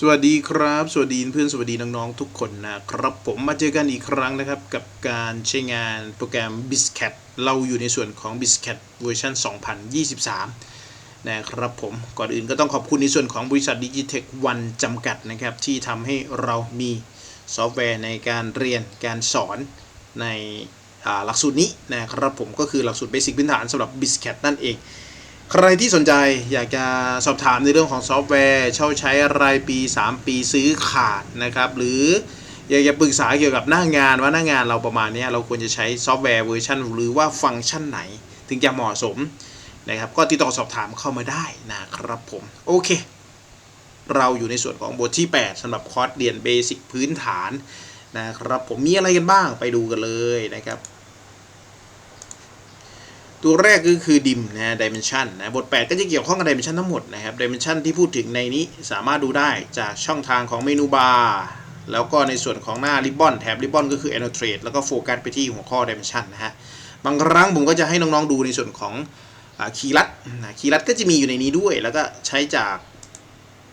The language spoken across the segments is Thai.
สวัสดีครับ สวัสดีเพื่อนสวัสดีน้องๆทุกคนนะครับผมมาเจอกันอีกครั้งนะครับ กับการใช้งานโปรแกรม b i s c a t เราอยู่ในส่วนของ b i s c a t เวอร์ชัน2023 นะครับผมก่อนอื่นก็ต้องขอบคุณในส่วนของบริษัท Digitech One จำกัดนะครับ ที่ทำให้เรามีซอฟต์แวร์ในการเรียนการสอนในหลักสูตรนี้นะครับผมก็คือหลักสูตรเบสิกพื้นฐานสำหรับ b i s c a t นั่นเอง ใครที่สนใจอยากจะสอบถามในเรื่องของซอฟต์แวร์ เช่าใช้รายปี 3 ปีซื้อขาดนะครับ หรืออยากจะปรึกษาเกี่ยวกับหน้างานว่าหน้างานเราประมาณนี้เราควรจะใช้ซอฟต์แวร์เวอร์ชันหรือว่าฟังก์ชันไหน ถึงจะเหมาะสมนะครับ ก็ติดต่อสอบถามเข้ามาได้นะครับผม โอเค เราอยู่ในส่วนของบทที่ 8สำหรับคอร์สเรียนเบสิกพื้นฐานนะครับผมมีอะไรกันบ้างไปดูกันเลยนะครับ ตัวแรกก็คือดิมนะ dimension นะบท 8 ก็จะเกี่ยวข้องกับ dimension ทั้งหมดนะครับ dimension ที่พูดถึงในนี้สามารถดูได้จากช่องทางของเมนูบาร์แล้วก็ในส่วนของหน้า ribbon แถบ ribbon ก็คือ annotate แล้วก็โฟกัสไปที่หัวข้อ dimension นะฮะบางครั้งผมก็จะให้น้องๆดูในส่วนของคีย์ลัดคีย์ลัดก็จะมีอยู่ในนี้ด้วย แล้วก็ใช้จาก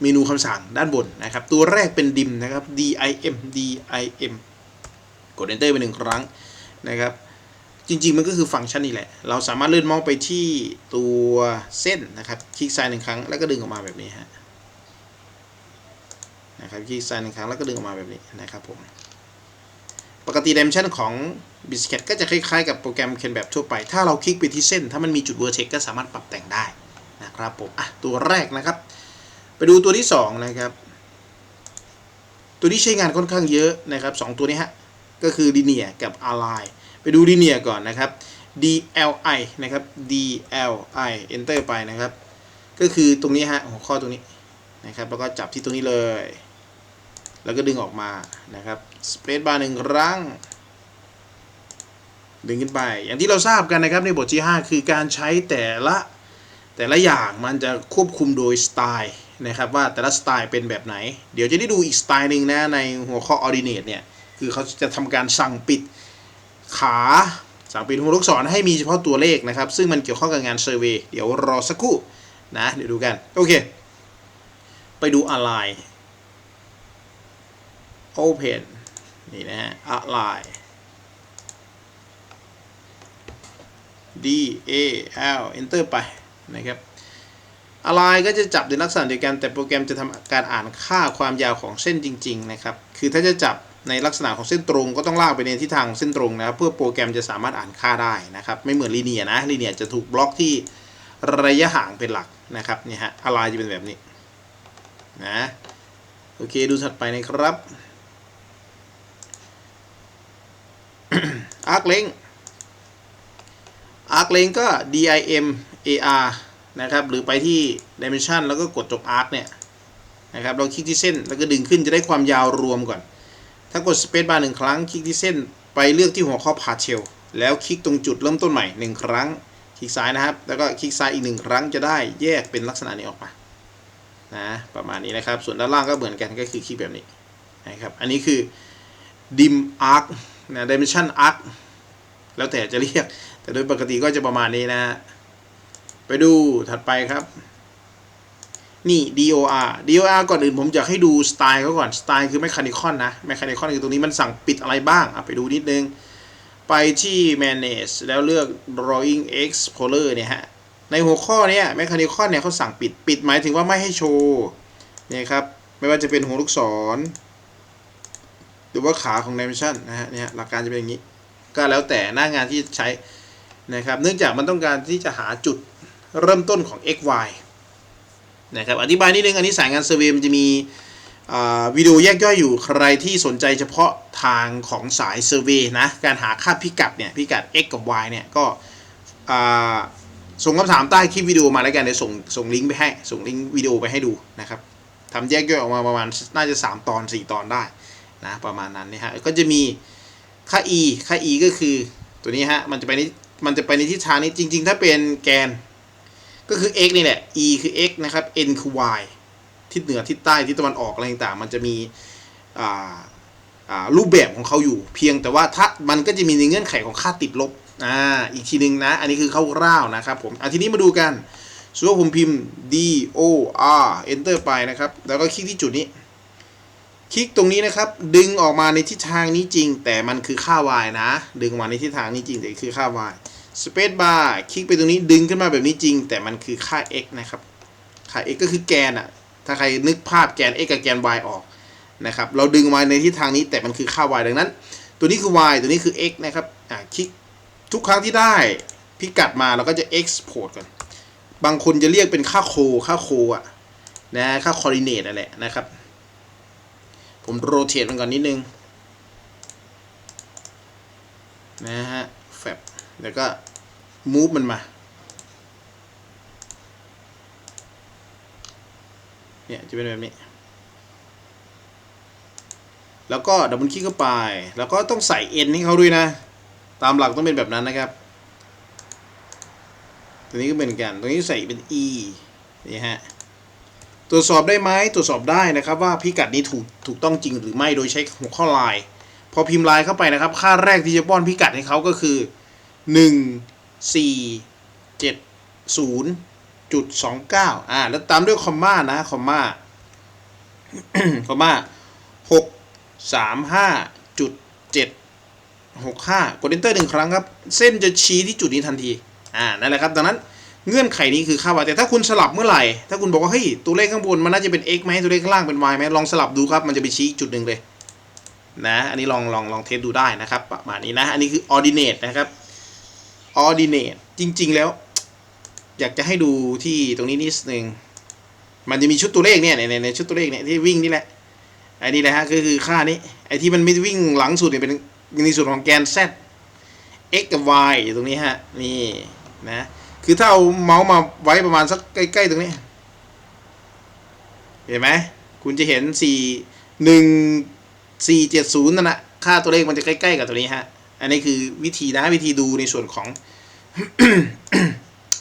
เมนูคำสั่งด้านบนนะครับ ตัวแรกเป็นดิมนะครับ dim dim กด enter ไปหนึ่งครั้งนะครับ จริงๆ มันก็คือฟังก์ชันนี้แหละ เราสามารถเลื่อนมองไปที่ตัวเส้นนะครับ คลิกซ้ายหนึ่งครั้งแล้วก็ดึงออกมาแบบนี้ฮะนะครับคลิกซ้ายหนึ่งครั้งแล้วก็ดึงออกมาแบบนี้นะครับผมปกติ dimension ของ b i s c a t ก็จะคล้ายๆกับโปรแกรมเขียนแบบทั่วไป ถ้าเราคลิกไปที่เส้น ถ้ามันมีจุด vertex ก็สามารถปรับแต่งได้นะครับผมอะตัวแรกนะครับ ไปดูตัวที่สองนะครับ ตัวที่ใช้งานค่อนข้างเยอะนะครับสองตัวนี้ฮะ ก็คือ linear กับ align ไปดู linear ก่อนนะครับ DLI นะครับ DLI enter ไปนะครับ ก็คือตรงนี้ฮะหัวข้อตรงนี้นะครับ แล้วก็จับที่ตรงนี้เลย แล้วก็ดึงออกมานะครับ space bar หนึ่งครั้ง ดึงขึ้นไป อย่างที่เราทราบกันนะครับในบทที่ 5 คือการใช้แต่ละแต่ละอย่างมันจะควบคุมโดยสไตล์นะครับว่าแต่ละสไตล์เป็นแบบไหน เดี๋ยวจะได้ดูอีกสไตล์หนึ่งนะในหัวข้อ ordinate เนี่ย คือเขาจะทำการสั่งปิด ขาสั่งปิดหัวลูกศรให้มีเฉพาะตัวเลขนะครับ ซึ่งมันเกี่ยวข้องกับงานเซอร์เวยเดี๋ยวรอสักครู่นะเดี๋ยวดูกัน โอเค ไปดูอะไร Open นี่นะฮะ Align D A L Enter ไปนะครับ Align ก็จะจับในลักษณะเดียวกันแต่โปรแกรมจะทำการอ่านค่าความยาวของเส้นจริง ๆ นะครับ คือถ้าจะจับ ในลักษณะของเส้นตรงก็ต้องลากไปในทิศทางเส้นตรงนะครับ เพื่อโปรแกรมจะสามารถอ่านค่าได้นะครับ ไม่เหมือนลีเนียนะลีเนียจะถูกบล็อกที่ระยะห่างเป็นหลักนะครับนี่ฮะอะไรจะเป็นแบบนี้นะโอเคดูถัดไปนะครับอาร์คเลงอาร์คเลงก็ dim ar นะครับหรือไปที่ dimension แล้วก็กดจบ arc เนี่ยนะครับเราคลิกที่เส้นแล้วก็ดึงขึ้นจะได้ความยาวรวมก่อน ถ้ากด Space Bar หนึ่งครั้งคลิกที่เส้นไปเลือกที่หัวข้อ Partial แล้วคลิกตรงจุดเริ่มต้นใหม่หนึ่งครั้ง คลิกซ้ายนะครับ แล้วก็คลิกซ้ายอีกหนึ่งครั้งจะได้แยกเป็นลักษณะนี้ออกมานะประมาณนี้นะครับ ส่วนด้านล่างก็เหมือนกันก็คือคลิกแบบนี้นะครับอันนี้คือ dim arc นะ dimension arc แล้วแต่จะเรียก แต่โดยปกติก็จะประมาณนี้นะ ไปดูถัดไปครับ นี่ DOR DOR ก่อนอื่นผมอยากให้ดูสไตล์เขาก่อนสไตล์คือ Mechanical นะ Mechanical คือตรงนี้มันสั่งปิดอะไรบ้างอะไปดูนิดนึง ไปที่ Manage แล้วเลือก Drawing Explorer เนี่ยฮะ ในหัวข้อเนี้ย Mechanical เนี่ยเขาสั่งปิดปิดหมายถึงว่าไม่ให้โชว์เนี่ยครับ ไม่ว่าจะเป็นหัวลูกศร หรือว่าขาของ Dimension นะฮะเนี่ยหลักการจะเป็นอย่างนี้ ก็แล้วแต่หน้างานที่ใช้นะครับเนื่องจากมันต้องการที่จะหาจุดเริ่มต้นของ x y นะครับอธิบายนิดนึงอันนี้สายงานเซอร์เวย์มันจะมีวิดีโอแยกย่อยอยู่ใครที่สนใจเฉพาะทางของสายเซอร์เวย์นะการหาค่าพิกัดเนี่ยพิกัด x กับ y เนี่ยก็ส่งคำถามใต้คลิปวิดีโอมาแล้วกันเดี๋ยวส่งส่งลิงก์ไปให้ส่งลิงก์วิดีโอไปให้ดูนะครับทำแยกย่อยออกมาประมาณน่าจะ 3 ตอน 4 ตอนได้นะประมาณนั้นนะฮะก็จะมีค่า e ค่า e ก็คือตัวนี้ฮะมันจะไปในมันจะไปในทิศทางนี้จริง ๆ ถ้าเป็นแกน ก็คือ x นี่แหละ e คือ x นะครับ n คือ y ทิศเหนือทิศใต้ทิศตะวันออกอะไรต่างๆมันจะมีรูปแบบของเขาอยู่ เพียงแต่ว่าถ้ามันก็จะมีในเงื่อนไขของค่าติดลบอ่าอีกทีหนึ่งนะ อันนี้คือคร่าวๆนะครับผมอะทีนี้มาดูกันสมมติว่าผมพิมพ์ d o r enter ไปนะครับ แล้วก็คลิกที่จุดนี้ คลิกตรงนี้นะครับ ดึงออกมาในทิศทางนี้จริง แต่มันคือค่า y นะ ดึงออกมาในทิศทางนี้จริงแต่คือค่า y space bar คลิกไปตรงนี้ดึงขึ้นมาแบบนี้จริง แต่มันคือค่า x นะครับ ค่า x ก็คือแกนอะถ้าใครนึกภาพแกน x กับแกน y ออกนะครับ เราดึงมาในทิศทางนี้แต่มันคือค่า y ดังนั้น ตัวนี้คือ y ตัวนี้คือ x นะครับอ่าคลิกทุกครั้งที่ได้พิกัดมาเราก็จะ export ก่อน บางคนจะเรียกเป็นค่าโค ค่าโคอะนะค่า coordinate นั่นแหละนะครับ ผมโรเ t ตมันก่อนนิดนึงนะฮะแฟบ แล้วก็ move มันมาเนี่ยจะเป็นแบบนี้แล้วก็ดับเบิลคลิกเข้าไป แล้วก็ต้องใส่ n ให้เขาด้วยนะ ตามหลักต้องเป็นแบบนั้นนะครับ ตัวนี้ก็เป็นกัน ตัวนี้ใส่เป็น e นี่ฮะ ตรวจสอบได้ไหมตรวจสอบได้นะครับ ว่าพิกัดนี้ถูกถูกต้องจริงหรือไม่ โดยใช้หัวข้อลน์พอพิมพ์ลน์เข้าไปนะครับ ค่าแรกที่จะป้อนพิกัดให้เขาก็คือ 1 4 7 0จุด29อ่า แล้วตามด้วยคอมมานะ คอมมาคอมมา6 3 5จุด7 6 5กห้ากด enter หนึ่งครั้งครับ เส้นจะชี้ที่จุดนี้ทันที อ่า นั่นแหละครับ ดังนั้นเงื่อนไขนี้คือค่า y แต่ถ้าคุณสลับเมื่อไหร่ ถ้าคุณบอกว่า เฮ้ย ตัวเลขข้างบนมันน่าจะเป็น x ไหมตัวเลขข้างล่างเป็น y ไหมลองสลับดูครับ มันจะไปชี้จุดหนึ่งเลย นะ อันนี้ลองลองลองเทสดูได้นะครับ ประมาณนี้นะ อันนี้คือ ordinate นะครับ ordinate จริง ๆ แล้ว อยากจะให้ดูที่ตรงนี้นิดนึง มันจะมีชุดตัวเลขเนี่ยในในชุดตัวเลขเนี่ยที่วิ่งนี่แหละไอ้นี่แหละฮะคือค่านี้ไอ้ที่มันไม่วิ่งหลังสุดเนี่ยเป็นในส่วนของแกน z x กับ y อยู่ตรงนี้ฮะ นี่นะ คือถ้าเอาเมาส์มาไว้ประมาณสักใกล้ ๆ ตรงนี้ เห็นไหม คุณจะเห็นสี่หนึ่งสี่เจ็ดศูนย์นั่นนะค่าตัวเลขมันจะใกล้ ๆ กับตัวนี้ฮะ อันนี้คือวิธีนะวิธีดูในส่วนของ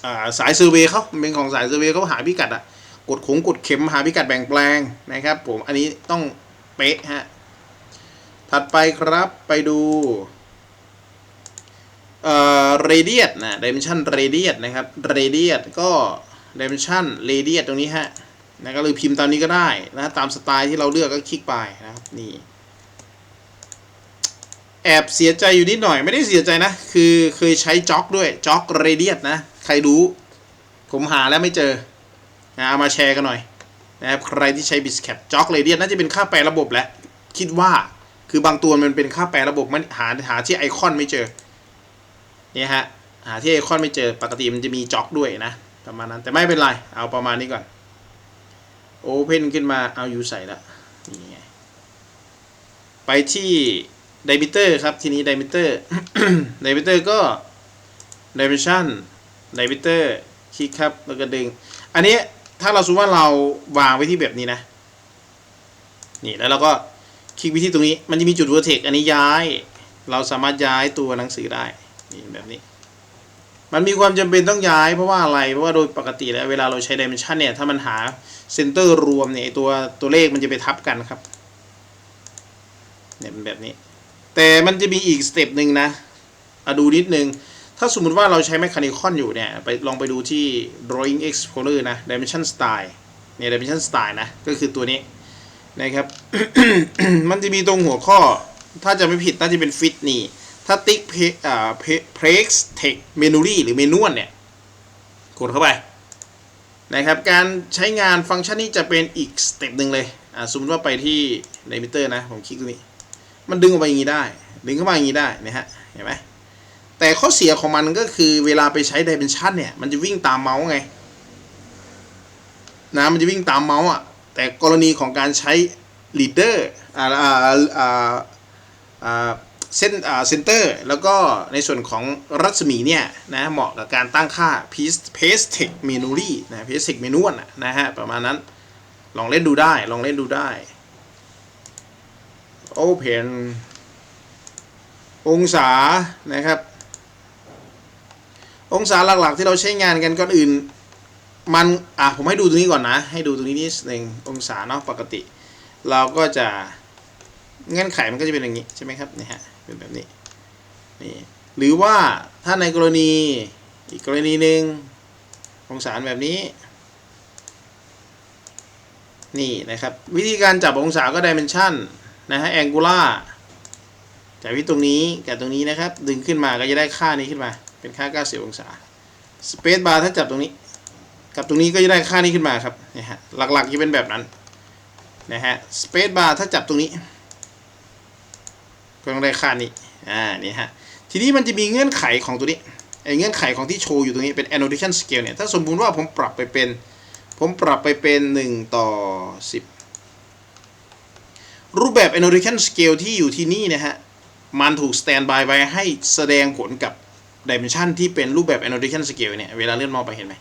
อาสายเซอร์เวย์เขาเป็นของสายเซอร์เวย์เขาหาพิกัดอะกดขงกดเข็มหาพิกัดแบ่งแปลงนะครับ ผมอันนี้ต้องเป๊ะฮะถัดไปครับไปดูเอ่อ radius นะ dimension radius นะครับ radius ก็ dimension radius ตรงนี้ฮะนะก็เลยพิมพ์ตามนี้ก็ได้นะตามสไตล์ที่เราเลือกก็คลิกไปนะครับนี่ แอบเสียใจอยู่นิดหน่อยไม่ได้เสียใจนะ คือเคยใช้จ็อกด้วยจ็อกเรเดียสนะ ใครรู้ ผมหาแล้วไม่เจอนะเอามาแชร์กันหน่อยนะครับใครที่ใช้บิสแคปจ็อกเรเดียสน่าจะเป็นค่าแปลระบบแหละ คิดว่าคือบางตัวมันเป็นค่าแปลระบบมันหาหาที่ไอคอนไม่เจอเนี่ยฮะหาที่ไอคอนไม่เจอปกติมันจะมีจ็อกด้วยนะประมาณนั้นแต่ไม่เป็นไร เอาประมาณนี้ก่อนโอเพนขึ้นมาเอาอยู่ใส่ละนี่ไงไปที่ ดมิเตอร์ครับ ทีนี้ดมิเตอร์ดมิเตอร์ก็ dimension ดมิเตอร์คลิกครับ แล้วก็ดึง อันนี้ถ้าเราสมมติว่าเราวางไว้ที่แบบนี้นะ นี่แล้วเราก็คลิกไปที่ตรงนี้ มันจะมีจุด vertex อันนี้ย้าย เราสามารถย้ายตัวหนังสือได้ นี่แบบนี้ มันมีความจำเป็นต้องย้ายเพราะว่าอะไร เพราะว่าโดยปกติแล้วเวลาเราใช้ dimension เนี่ย ถ้ามันหาเซนเตอร์รวมเนี่ยตัวตัวเลขมันจะไปทับกันครับเนี่ยเป็นแบบนี้ แต่มันจะมีอีกสเต็ปหนึ่งนะอะดูนิดนึง ถ้าสมมติว่าเราใช้ Mechanicon อยู่เนี่ย ไปลองไปดูที่ Drawing Explorer นะ Dimension Style เนี่ย Dimension Style นะ ก็คือตัวนี้นะครับ มันจะมีตรงหัวข้อ ถ้าจะไม่ผิดน่าจะเป็น Fit นี่ ถ้าติ๊กเพอ่า Plex Text Memory หรือเมนวลเนี่ย กดเข้าไปนะครับ การใช้งานฟังก์ชันนี้จะเป็นอีกสเต็ปหนึ่งเลย อ่าสมมติว่าไปที่ Limiter นะ ผมคลิกตรงนี้ มันดึงออกมาอย่างนี้ได้ ดึงเข้ามาอย่างนี้ได้นะฮะเห็นไหมแต่ข้อเสียของมันก็คือเวลาไปใช้ Dimension เนี่ย มันจะวิ่งตามเมาส์ไงนะมันจะวิ่งตามเมาส์อะแต่กรณีของการใช้ Leader อ่าอ่าอ่าอ่าเส้นอ่าเซนเตอร์แล้วก็ในส่วนของรัศมีเนี่ยนะเหมาะกับการตั้งค่า pace text Memory นะ Paste Text Manual นนะฮะประมาณนั้นลองเล่นดูได้ลองเล่นดูได้ Open องศานะครับ องศาหลักๆที่เราใช้งานกันก่อนอื่น มัน อะ ผมให้ดูตรงนี้ก่อนนะ ให้ดูตรงนี้นิดนึงองศาเนาะปกติ เราก็จะเงื่อนไขมันก็จะเป็นอย่างนี้ ใช่ไหมครับนี่ฮะเป็นแบบนี้นี่หรือว่าถ้าในกรณีอีกกรณีหนึ่งองศาแบบนี้ นี่นะครับ วิธีการจับองศาก็ dimension น นะฮะ angular จากที่ตรงนี้กับตรงนี้นะครับ ดึงขึ้นมาก็จะได้ค่านี้ขึ้นมา เป็นค่า 90 องศา space bar ถ้าจับตรงนี้ กับตรงนี้ก็จะได้ค่านี้ขึ้นมาครับนี่ฮะหลักๆจะเป็นแบบนั้นนะฮะ space bar ถ้าจับตรงนี้ ก็ต้องได้ค่านี้อ่านี่ฮะทีนี้มันจะมีเงื่อนไขของตัวนี้ไอ้เงื่อนไขของที่โชว์อยู่ตรงนี้เป็น annotation scale เนี่ยถ้าสมมุติว่าผมปรับไปเป็น ผมปรับไปเป็น 1 ต่อ 10 รูปแบบ annotation scale ที่อยู่ที่นี่นะฮะ มันถูก standby ไว้ให้แสดงผลกับ dimension ที่เป็นรูปแบบ annotation scale เนี่ย เวลาเลื่อนมองไปเห็นไหม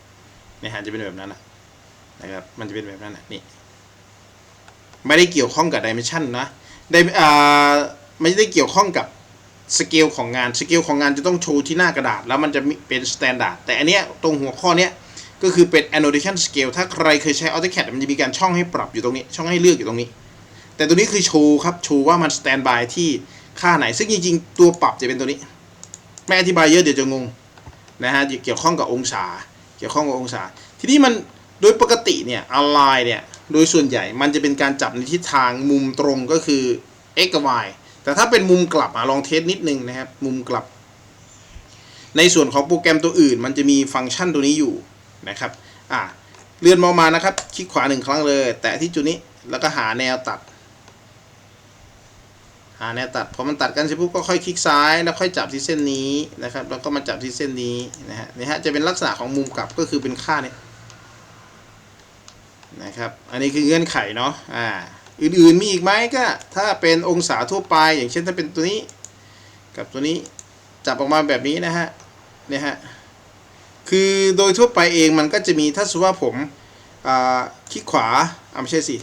เนี่ยฮะจะเป็นแบบนั้นนะนะครับ มันจะเป็นแบบนั้นนะนี่ ไม่ได้เกี่ยวข้องกับ dimension นะได้อ่าไม่ได้เกี่ยวข้องกับสเกลของงานสเกลของงานจะต้องโชว์ที่หน้ากระดาษ แล้วมันจะเป็น standard แต่อันเนี้ยตรงหัวข้อเนี้ยก็คือเป็น annotation scale ถ้าใครเคยใช้ AutoCAD มันจะมีการช่องให้ปรับอยู่ตรงนี้ ช่องให้เลือกอยู่ตรงนี้ แต่ตัวนี้คือโชว์ครับ โชว์ว่ามัน standby ที่ค่าไหน ซึ่งจริงๆ ตัวปรับจะเป็นตัวนี้ ไม่อธิบายเยอะเดี๋ยวจะงงนะฮะเกี่ยวข้องกับองศา เกี่ยวข้องกับองศา ทีนี้มันโดยปกติเนี่ย align เนี่ย โดยส่วนใหญ่มันจะเป็นการจับในทิศทางมุมตรงก็คือ x กับ y แต่ถ้าเป็นมุมกลับอะลองเทสนิดนึงนะครับ มุมกลับ ในส่วนของโปรแกรมตัวอื่น มันจะมีฟังก์ชันตัวนี้อยู่นะครับอะเลื่อนมาส์มานะครับ คลิกขวาหนึ่งครั้งเลย แตะที่จุดนี้แล้วก็หาแนวตัด หาแนวตัดพอมันตัดกันเสร็จปุ๊บก็ค่อยคลิกซ้ายแล้วค่อยจับที่เส้นนี้นะครับ แล้วก็มาจับที่เส้นนี้นะฮะนี่ฮะจะเป็นลักษณะของมุมกลับก็คือเป็นค่านี้นะครับอันนี้คือเงื่อนไขเนาะอ่าอื่นๆมีอีกไหมก็ถ้าเป็นองศาทั่วไป อย่างเช่นถ้าเป็นตัวนี้กับตัวนี้จับออกมาแบบนี้นะฮะเนี่ยฮะคือโดยทั่วไปเองมันก็จะมีถ้าสมมติว่าผมอ่าคลิกขวาอ่าไม่ใช่สิ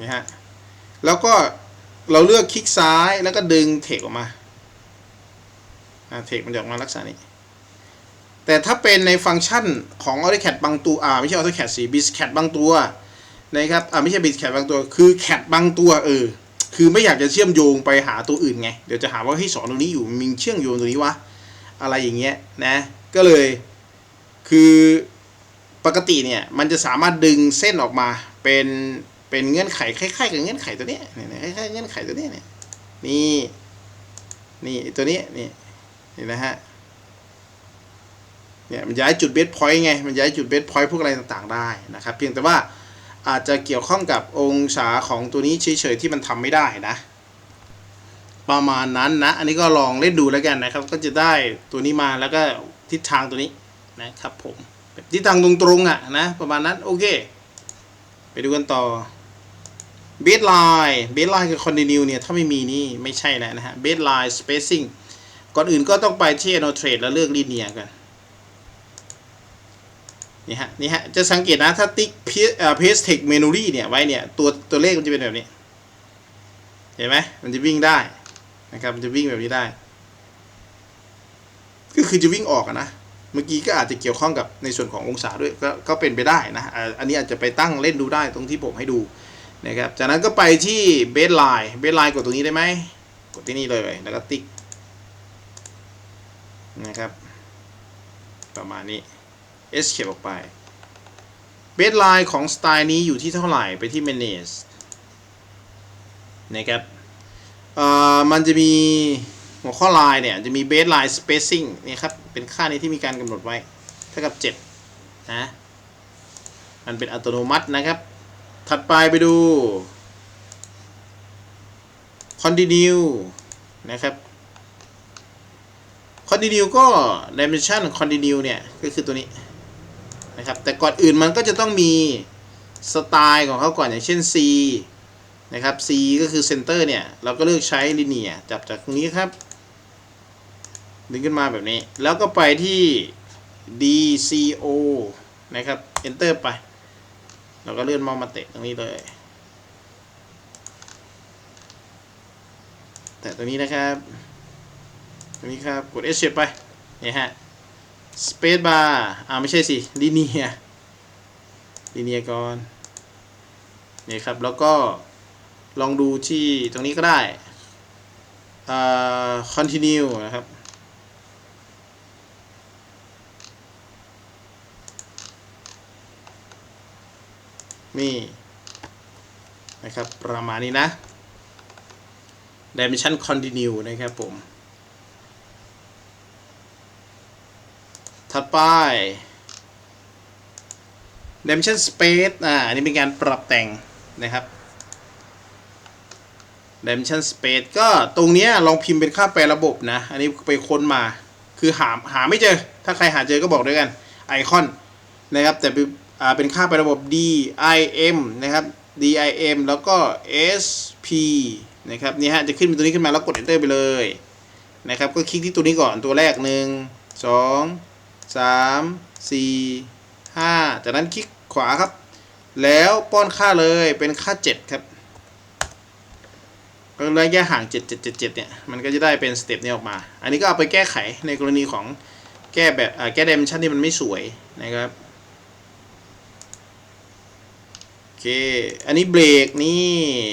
นี่ฮะแล้วก็เราเลือกคลิกซ้ายแล้วก็ดึงเทคออกมาอ่าเทคมันจะออกมาลักษณะนี้ แต่ถ้าเป็นในฟังก์ชันของ AutoCAD บางตัวอ่าไม่ใช่ AutoCAD สิ BizCAD บางตัวนะครับอ่าไม่ใช่ BizCAD บางตัวคือ CAD บางตัวเออคือไม่อยากจะเชื่อมโยงไปหาตัวอื่นไง เดี๋ยวจะหาว่าที่สอนตรงนี้อยู่มีเชื่อมโยงตรงนี้วะอะไรอย่างเงี้ยนะ ก็เลยคือปกติเนี่ยมันจะสามารถดึงเส้นออกมาเป็น เป็นเงื่อนไขคล้ายๆกับเงื่อนไขตัวนี้เนี่ยคล้ายๆเงื่อนไขตัวนี้เนี่ยนี่นี่ตัวนี้นี่นี่นะฮะเนี่ยมันย้ายจุดเบสพอยต์ไงมันย้ายจุดเบสพอยต์พวกอะไรต่างๆได้นะครับ เพียงแต่ว่าอาจจะเกี่ยวข้องกับองศาของตัวนี้เฉยๆที่มันทำไม่ได้นะ ประมาณนั้นนะ อันนี้ก็ลองเล่นดูแล้วกันนะครับ ก็จะได้ตัวนี้มาแล้วก็ทิศทางตัวนี้นะครับผมทิศทางตรงๆอะนะประมาณนั้นโอเค ไปดูกันต่อ เบสไลน์เบสไลน์คือคอนติเนียเนี่ย ถ้าไม่มีนี่ไม่ใช่แล้วนะฮะเบสไลน์สเปซซิ่งก่อนอื่นก็ต้องไปที่ annotate แล้วเลือก linear กันนี่ฮะนี่ฮะจะสังเกตนะถ้าติ๊ก paste text memory เนี่ยไว้เนี่ยตัวตัวเลขมันจะเป็นแบบนี้ เห็นไหมมันจะวิ่งได้นะครับมันจะวิ่งแบบนี้ได้ ก็คือจะวิ่งออกนะเมื่อกี้ก็อาจจะเกี่ยวข้องกับในส่วนขององศาด้วยก็ก็เป็นไปได้นะอันนี้อาจจะไปตั้งเล่นดูได้ตรงที่ผมให้ดู นะครับ จากนั้นก็ไปที่เบสไลน์เบสไลน์กดตรงนี้ได้ไหม กดที่นี่เลย แล้วก็ติ๊กนะครับ ประมาณนี้ escape ออกไป เบสไลน์ของสไตล์นี้อยู่ที่เท่าไหร่ ไปที่ manage นะครับอ่อมันจะมีหัวข้อไลายเนี่ย จะมี baseline spacing นี่ครับ เป็นค่านี้ที่มีการกำหนดไว้ เท่ากับ 7 นะ มันเป็นอัตโนมัตินะครับ ถัดไปไปดู continue นะครับ continue ก็ dimension continue เนี่ย ก็คือตัวนี้นะครับ แต่ก่อนอื่นมันก็จะต้องมีสไตล์ของเขาก่อนอย่างเช่น C นะครับ C ก็คือ center เนี่ย เราก็เลือกใช้ linear จับจากตรงนี้ครับ ดึงขึ้นมาแบบนี้ แล้วก็ไปที่ DCO นะครับ enter ไป เราก็เลื่อนเมาส์มาเตะตรงนี้เลย แต่ตรงนี้นะครับตรงนี้ครับ กด Escape ไป นี่ฮะ Space bar อ่าไม่ใช่สิ linear linear ก่อนนี่ครับ แล้วก็ลองดูที่ตรงนี้ก็ได้ อ่า continue นะครับ นี่นะครับประมาณนี้นะ dimension continue นะครับผม ถัดไป dimension space อ่าอันนี้เป็นการปรับแต่งนะครับ dimension space ก็ตรงนี้ลองพิมพ์เป็นค่าแปลระบบนะ อันนี้ไปค้นมา คือหาหาไม่เจอ ถ้าใครหาเจอก็บอกด้วยกัน ไอคอนนะครับ แต่ อ่าเป็นค่าแประบบ dim นะครับ dim แล้วก็ sp นะครับนี่ฮะจะขึ้นเป็นตัวนี้ขึ้นมาแล้วกด enter ไปเลยนะครับก็คลิกที่ตัวนี้ก่อนตัวแรก1 2 3 4 5จากนั้นคลิกขวาครับ แล้วป้อนค่าเลยเป็นค่า 7 ครับก็ระยะห่าง 7777 เนี่ย มันก็จะได้เป็นสเต็ปนี้ออกมา อันนี้ก็เอาไปแก้ไขในกรณีของแก้แบบแก้เดมชันที่มันไม่สวยนะครับ โอเค อันนี้เบรกนี่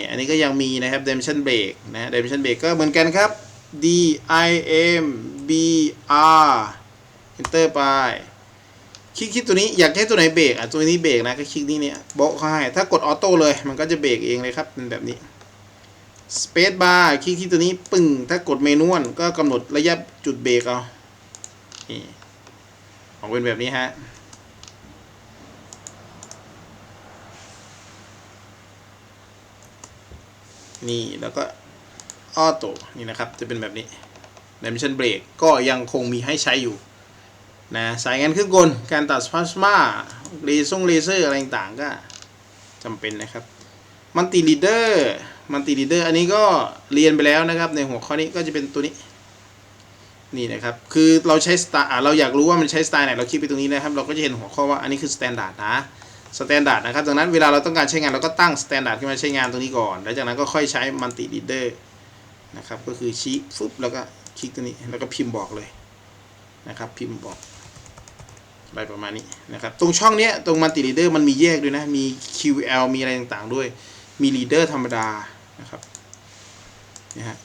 อันนี้ก็ยังมีนะครับ dimension break นะ dimension break ก็เหมือนกันครับ D I M B R enter ไป คลิกคลิกตัวนี้อยากให้ตัวไหนเบรกอะตัวนี้เบรกนะก็คลิกนี้เนี่ยโบะเขาให้ ถ้ากดออโต้เลย มันก็จะเบรกเองเลยครับเป็นแบบนี้ Space Bar คลิกที่ตัวนี้ปึ้ง ถ้ากดเมนูนก็กำหนดระยะจุดเบรกเอา นี่ออกเป็นแบบนี้ฮะ นี่แล้วก็ออโต้นี่นะครับ จะเป็นแบบนี้ Dimension Break ก็ยังคงมีให้ใช้อยู่นะสายงานเครื่องกล การตัดพลาสมาเลเซอร์เลเซอร์อะไรต่างๆก็จำเป็นนะครับมันติลีเดอร์มันติลีเดอร์อันนี้ก็เรียนไปแล้วนะครับ ในหัวข้อนี้ก็จะเป็นตัวนี้นี่นะครับ คือเราใช้สไตล์เราอยากรู้ว่ามันใช้สไตล์ไหน เราคลิกไปตรงนี้นะครับ เราก็จะเห็นหัวข้อว่าอันนี้คือสแตนดาร์ดนะ สแตนดาร์ดนะครับดังนั้นเวลาเราต้องการใช้งานเราก็ตั้งสแตนดาร์ดขึ้นมาใช้งานตรงนี้ก่อน แล้วจากนั้นก็ค่อยใช้มันติลีเดอร์นะครับก็คือชี้ฟึบแล้วก็คลิกตัวนี้แล้วก็พิมพ์บอกเลยนะครับพิมพ์บอกอะไรประมาณนี้นะครับตรงช่องเนี้ยตรงมัลติ e ีเดอร์มันมีแยกด้วยนะมี QL มีอะไรต่างๆด้วยมี leader ธรรมดานะครับนะฮะ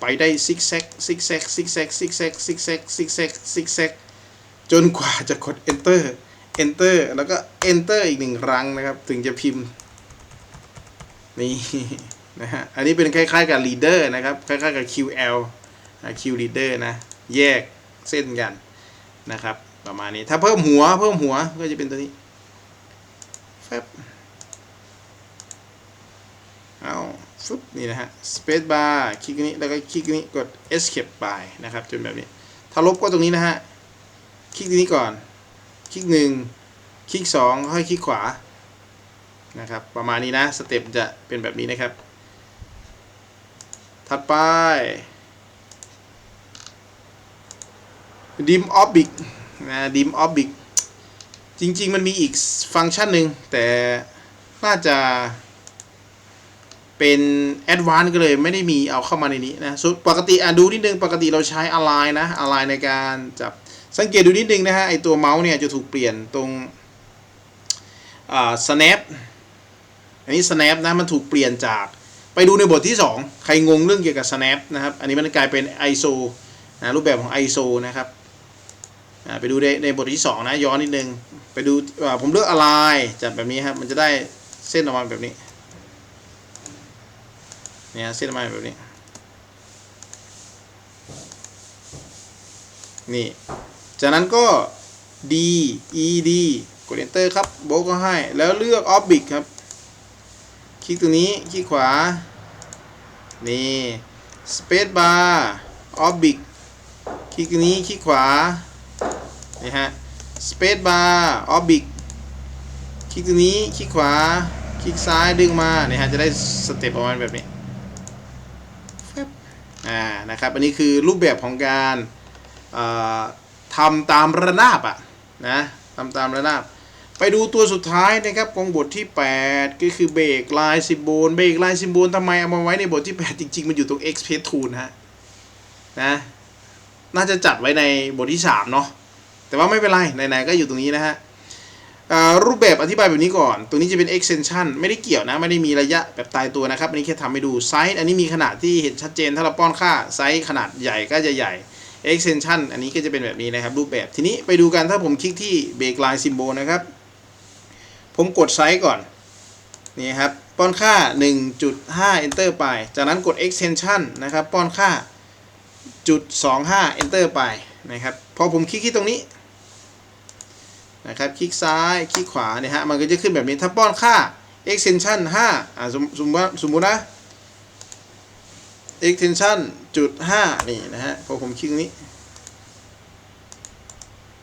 ไปได้ซิกแซกซิกแซกซิกแซกซิกแซกซิกแซกซิกแซกซิกแซกจนกว่าจะกด enter enter แล้วก็ enter อีกหนึ่งครั้งนะครับ ถึงจะพิมพ์นี่นะฮะ อันนี้เป็นคล้ายๆกับ leader นะครับ คล้ายๆกับ QL Q leader นะ แยกเส้นกันนะครับ ประมาณนี้ ถ้าเพิ่มหัว เพิ่มหัวก็จะเป็นตัวนี้แฟบเอาฟึบนี่นะฮะ space bar คลิกนี้ แล้วก็คลิกนี้กด escape ไปนะครับ จนแบบนี้ ถ้าลบก็ตรงนี้นะฮะ คลิกนี้ก่อน คลิกหนึ่งคลิกสองค่อยคลิกขวานะครับ ประมาณนี้นะสเต็ปจะเป็นแบบนี้นะครับ ถัดไป dim oblic นะ dim oblic จริง ๆ มันมีอีกฟังก์ชันหนึ่งแต่น่าจะเป็น advanced ก็เลยไม่ได้มีเอาเข้ามาในนี้นะปกติอะดูนิดนึง ปกติเราใช้ align นะ align ในการจับ สังเกตดูนิดนึงนะฮะไอตัวเมาส์เนี่ยจะถูกเปลี่ยนตรงอ่า snap อันนี้ snap นะมันถูกเปลี่ยนจากไปดูในบทที่ 2 ใครงงเรื่องเกี่ยวกับ snap นะครับ อันนี้มันกลายเป็น ISO นะรูปแบบของ ISO นะครับไปดูในในบทที่ 2 นะย้อนนิดนึง ไปดูผมเลือก align จัดแบบนี้ครับมันจะได้เส้นออกมาแบบนี้เนี่ยเส้นออกมาแบบนี้นี่ จากนั้นก็ D E D กด enter ครับโบก็ให้ แล้วเลือก oblique ครับ คลิกตรงนี้ คลิกขวา นี่ space bar oblique คลิกตรงนี้ คลิกขวา นี่ฮะ space bar oblique คลิกตรงนี้ คลิกขวา คลิกซ้ายดึงมา นี่ฮะ จะได้สเต็ปประมาณแบบนี้แฟบอ่า นะครับ อันนี้คือรูปแบบของการอ่อ ทำตามระนาบอะนะทำตามระนาบ ไปดูตัวสุดท้ายนะครับของบทที่ 8 ก็คือเบรกลายซิมโบลเบรกลายซิมโบลทำไมเอามาไว้ในบทที่ 8 จริง ๆ มันอยู่ตรง Express Tool ฮะนะน่าจะจัดไว้ในบทที่ 3 เนาะแต่ว่าไม่เป็นไรไหนๆก็อยู่ตรงนี้นะฮะรูปแบบอธิบายแบบนี้ก่อนตัวนี้จะเป็น extension ไม่ได้เกี่ยวนะ ไม่ได้มีระยะแบบตายตัวนะครับ อันนี้แค่ทำให้ดูไซส์ อันนี้มีขนาดที่เห็นชัดเจน ถ้าเราป้อนค่าไซส์ขนาดใหญ่ก็จะใหญ่ extension อันนี้ก็จะเป็นแบบนี้นะครับ รูปแบบทีนี้ไปดูกันถ้าผมคลิกที่เบรกไลน์ซิมโบลนะครับ ผมกดไซส์ก่อน นี่ครับ ป้อนค่า 1.5 enter ไป จากนั้นกด extension นะครับ ป้อนค่าจุด25 enter ไปนะครับพอผมคลิกที่ตรงนี้นะครับ คลิกซ้าย คลิกขวาเนี่ยฮะ มันก็จะขึ้นแบบนี้ ถ้าป้อนค่า extension 5อ่าสมสมติว่าสมมตินะ extension จุด5นี่นะฮะพอผมคลิกนี้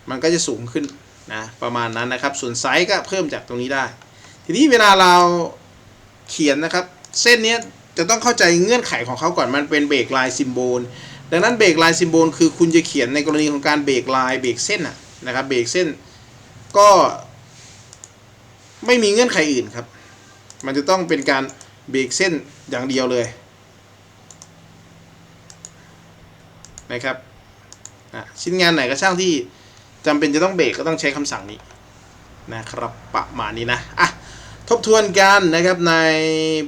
มันก็จะสูงขึ้นนะประมาณนั้นนะครับ ส่วนไซส์ก็เพิ่มจากตรงนี้ได้ ทีนี้เวลาเราเขียนนะครับ เส้นนี้จะต้องเข้าใจเงื่อนไขของเขาก่อนมันเป็นเบรกลายซิมโบลดังนั้นเบรกลายซิมโบลคือคุณจะเขียนในกรณีของการเบรกลายเบรกเส้นนะครับเบรกเส้นก็ไม่มีเงื่อนไขอื่นครับ มันจะต้องเป็นการเบรกเส้นอย่างเดียวเลย นะครับอะชิ้นงานไหนก็ช่างที่จำเป็นจะต้องเบรกก็ต้องใช้คำสั่งนี้นะครับประมาณนี้นะอะทบทวนกันนะครับใน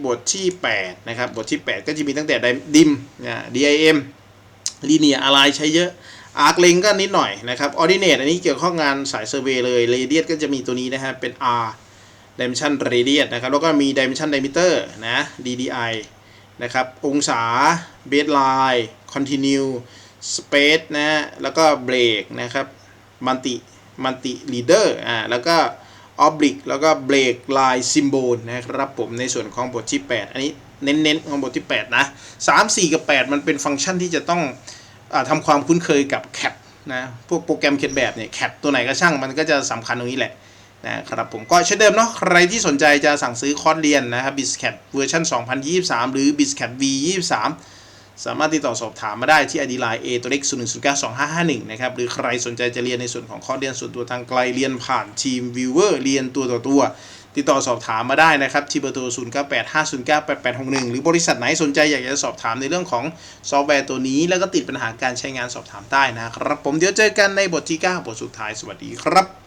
บทที่ 8 นะครับ บทที่ 8 ก็จะมีตั้งแต่ดิมนะ DIM ลีเนียอะไรใช้เยอะ Arc Length ก็นิดหน่อยนะครับ Ordinate อันนี้เกี่ยวข้องงานสายเซอร์เวย์เลย Radius ก็จะมีตัวนี้นะฮะเป็น R Dimension Radius นะครับ แล้วก็มี Dimension Diameter นะ DDI นะครับ องศา Baseline Continue Space นะแล้วก็ Break นะครับ Multi Multi Leader อ่าแล้วก็ออบลิกแล้วก็เบรกไลน์ซิมโบลนะครับผมในส่วนของบทที่ 8 อันนี้เน้นๆของบทที่ 8 นะ 3 4 กับ 8 มันเป็นฟังก์ชันที่จะต้องอทำความคุ้นเคยกับแคปนะ พวกโปรแกรมเขียนแบบเนี่ยแคปตัวไหนก็ช่างมันก็จะสำคัญตรงนี้แหละนะครับผมก็เช่นเดิมเนาะใครที่สนใจจะสั่งซื้อคอร์สเรียนนะครับ b i s c a t เวอร์ชัน2023 หรือ b i s c a t V 23 สามารถติดต่อสอบถามมาได้ที่ ID Line A ตัวเล็ก0 1 0 9 2 5 5 1นะครับ หรือใครสนใจจะเรียนในส่วนของคอร์สเรียนส่วนตัวทางไกลเรียนผ่านทีมวิวเวอร์เรียนตัวต่อตัว ติดต่อสอบถามมาได้นะครับที่เบอร์โทร 0 9 8 5 0 9 8 8 6 1 หรือบริษัทไหนสนใจอยากจะสอบถามในเรื่องของซอฟต์แวร์ตัวนี้ แล้วก็ติดปัญหาการใช้งานสอบถามได้นะครับ ผมเดี๋ยวเจอกันในบทที่ 9 บทสุดท้ายสวัสดีครับ